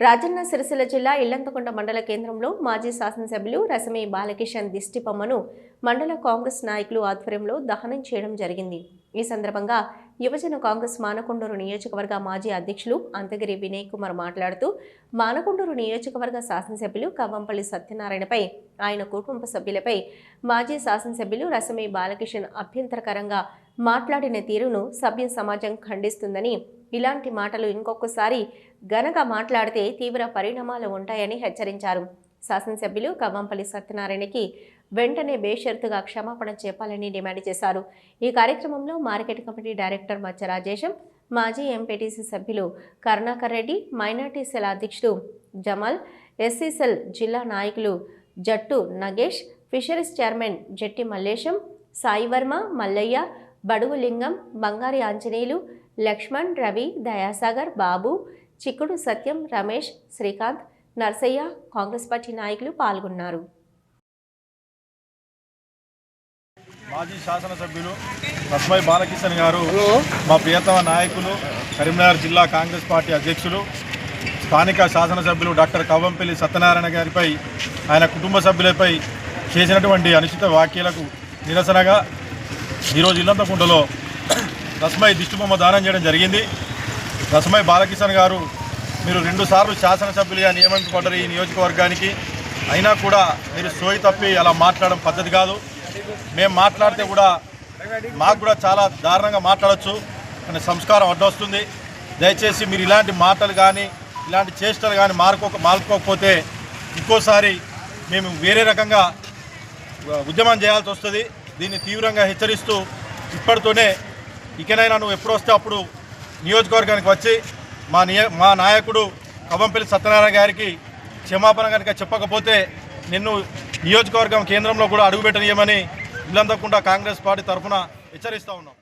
రాజన్న సిరిసిల్ల జిల్లా ఇల్లంతకొండ మండల కేంద్రంలో మాజీ శాసనసభ్యులు రసమే బాలకిషన్ దిష్టిబొమ్మను మండల కాంగ్రెస్ నాయకులు ఆధ్వర్యంలో దహనం చేయడం జరిగింది. ఈ సందర్భంగా యువజన కాంగ్రెస్ మానకొండూరు నియోజకవర్గ మాజీ అధ్యక్షులు అంతగిరి వినయ్ కుమార్ మాట్లాడుతూ మానకొండూరు నియోజకవర్గ శాసనసభ్యులు కవ్వంపల్లి సత్యనారాయణపై ఆయన కుటుంబ సభ్యులపై మాజీ శాసనసభ్యులు రసమే బాలకిషన్ అభ్యంతరకరంగా మాట్లాడిన తీరును సభ్య సమాజం ఖండిస్తుందని ఇలాంటి మాటలు ఇంకొకసారి గనక మాట్లాడితే తీవ్ర పరిణామాలు ఉంటాయని హెచ్చరించారు. శాసనసభ్యులు కవ్వంపల్లి సత్యనారాయణకి వెంటనే బేషరతుగా క్షమాపణ చెప్పాలని డిమాండ్ చేశారు. ఈ కార్యక్రమంలో మార్కెట్ కమిటీ డైరెక్టర్ మత్స్య రాజేశం మాజీ ఎంపీటీసీ సభ్యులు కరుణాకర్ రెడ్డి మైనార్టీ సెల్ అధ్యక్షుడు జమాల్ ఎస్సీసెల్ జిల్లా నాయకులు Jattu Nagesh fisheries chairman Jatti Mallesham Sai Varma Mallaiah Badugu Lingam Bangari Anjaneyulu Laxman Ravi Dayasagar Babu Chikkudu Satyam Ramesh Srikanth Narsaiah Congress party నాయకులు పాల్గొన్నారు. మాజీ శాసనసభ్యులు లక్ష్మై బాలకిషన్ గారు మా ప్రియతమ నాయకులు కరీంనగర్ జిల్లా కాంగ్రెస్ పార్టీ అధ్యక్షులు స్థానిక శాసనసభ్యులు డాక్టర్ కవ్వంపల్లి సత్యనారాయణ గారిపై ఆయన కుటుంబ సభ్యులపై చేసినటువంటి అనుచిత వ్యాఖ్యలకు నిరసనగా ఈరోజు ఇల్లంతకుంటలో రస్మై దిష్టిబొమ్మ దానం చేయడం జరిగింది. రస్మై బాలకిషన్ గారు మీరు రెండుసార్లు శాసనసభ్యులుగా నియమించబడ్డారు ఈ నియోజకవర్గానికి. అయినా కూడా మీరు సోయి తప్పి అలా మాట్లాడడం పద్ధతి కాదు. మేము మాట్లాడితే కూడా మాకు కూడా చాలా దారుణంగా మాట్లాడచ్చు. అనే సంస్కారం అడ్డొస్తుంది దయచేసి మీరు ఇలాంటి మాటలు కానీ ఇలాంటి చేష్టలు కానీ మారుకోక మారుకోకపోతే ఇంకోసారి మేము వేరే రకంగా ఉద్యమం చేయాల్సి వస్తుంది. దీన్ని తీవ్రంగా హెచ్చరిస్తూ ఇప్పటితోనే ఇకనైనా నువ్వు ఎప్పుడు వస్తే అప్పుడు నియోజకవర్గానికి వచ్చి మా నియ మా నాయకుడు కవంపల్లి సత్యనారాయణ గారికి క్షమాపణ కనుక చెప్పకపోతే నిన్ను నియోజకవర్గం కేంద్రంలో కూడా అడుగుపెట్టనీయమని ఇల్లందకుండా కాంగ్రెస్ పార్టీ తరఫున హెచ్చరిస్తూ ఉన్నాం.